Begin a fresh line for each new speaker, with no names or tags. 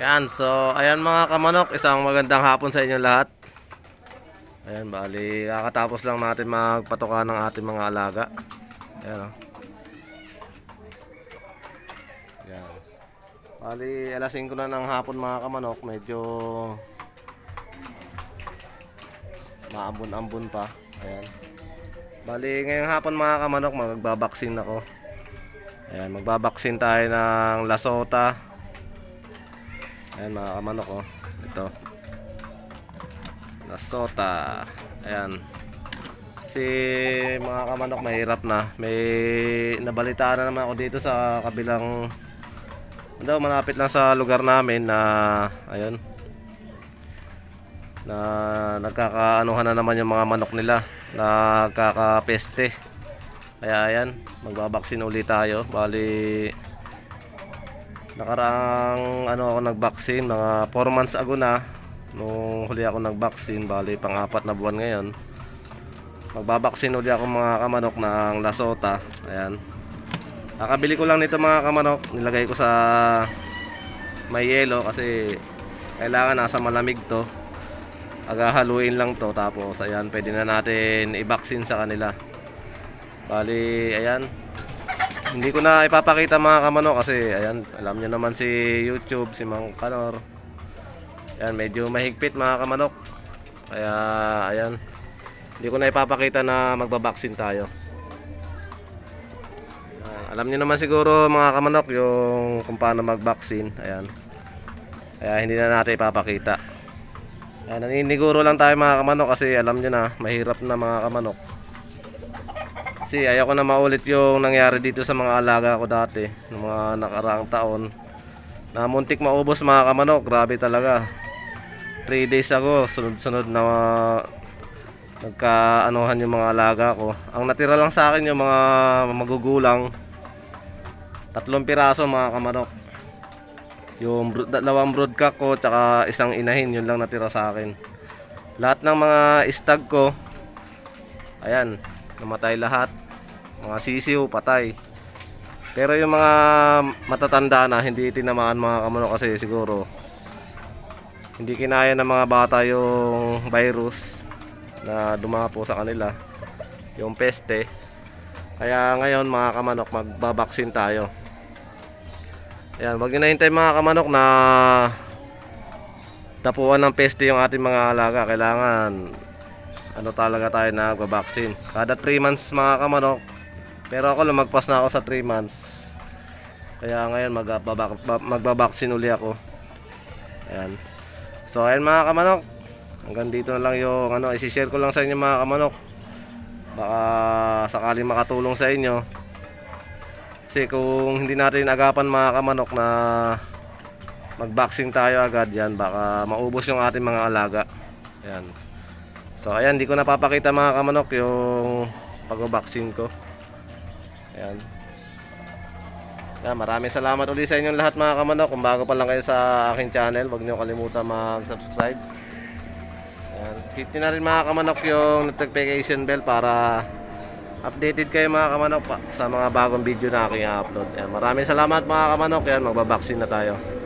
Ayan, so ayan mga kamanok, isang magandang hapon sa inyo lahat. Ayan, bali, kakatapos lang natin magpatuka ng ating mga alaga. Ayan o. Ayan. Bali, alas 5 na ng hapon mga kamanok, medyo maambon-ambon pa. Ayan. Bali, ngayong hapon mga kamanok, magbabaksin ako. Ayan, magbabaksin tayo ng lasota. Ayan mga kamanok oh. Ito. Lasota. Ayan. Si mga kamanok mahirap na. May nabalitaan na naman ako dito sa kabilang daw malapit lang sa lugar namin na ayun na nagkakaanuhan na naman yung mga manok nila nagkakapeste kaya ayan magbabaksin ulit tayo bali nakaraang ano ako nagvaccine mga 4 months ago na. Nung huli ako nagvaccine bali pang apat na buwan ngayon. Magbabaksin ulit ako mga kamanok ng lasota. Ayan. Kakabili ko lang nito mga kamanok. Nilagay ko sa may yelo kasi kailangan nasa malamig to. Agahaluin lang to tapos ayan pwede na natin i-vaccine sa kanila. Bali ayan hindi ko na ipapakita mga kamano kasi ayan, alam nyo naman si YouTube, si Mang Kanor. Ayan, medyo mahigpit mga kamanok. Kaya ayan, hindi ko na ipapakita na magbabaksin tayo. Alam nyo naman siguro mga kamanok yung kung paano magbaksin. Ayan. Kaya hindi na natin ipapakita. Ayan, naniniguro lang tayo mga kamanok kasi alam nyo na, mahirap na mga kamanok. Kasi ayoko na maulit yung nangyari dito sa mga alaga ko dati, ng mga nakaraang taon. Na muntik maubos mga kamanok, grabe talaga. 3 days ago, sunod-sunod na nagkaanuhan yung mga alaga ko. Ang natira lang sa akin yung mga magugulang, tatlong piraso mga kamanok. Yung dalawang broodcock ko, tsaka isang inahin, yun lang natira sa akin. Lahat ng mga stag ko, ayan, namatay lahat. Mga sisiw, patay. Pero yung mga matatanda na, hindi tinamaan mga kamuno kasi siguro hindi kinaya ng mga bata yung virus na dumapo sa kanila. Yung peste. Kaya ngayon mga kamanok, magbabaksin tayo. Ayan, wag nyo na hintay mga kamanok na tapuan ng peste yung ating mga alaga. Kailangan ano talaga tayo na magbabaksin. Kada 3 months mga kamanok. Pero ako lumagpas na ako sa 3 months. Kaya ngayon magbabak magbabaksin uli ako. Ayan. So ayan mga kamanok. Hanggang dito na lang yung ano, i-share ko lang sa inyo mga kamanok. Baka sakaling makatulong sa inyo. Kasi kung hindi natin agapan mga kamanok na mag-boxing tayo agad yan, baka maubos yung ating mga alaga. Ayan. So ayan, di ko napapakita mga kamanok yung pag-boxing ko. Ayan. Ayan, maraming salamat ulit sa inyong lahat mga kamanok. Kung bago pa lang kayo sa aking channel, huwag niyo kalimutan mag-subscribe. Ayan. Hit nyo na rin mga kamanok yung notification bell para updated kayo mga kamanok pa sa mga bagong video na aking upload. Ayan, maraming salamat mga kamanok. Ayan, magbabaksin na tayo.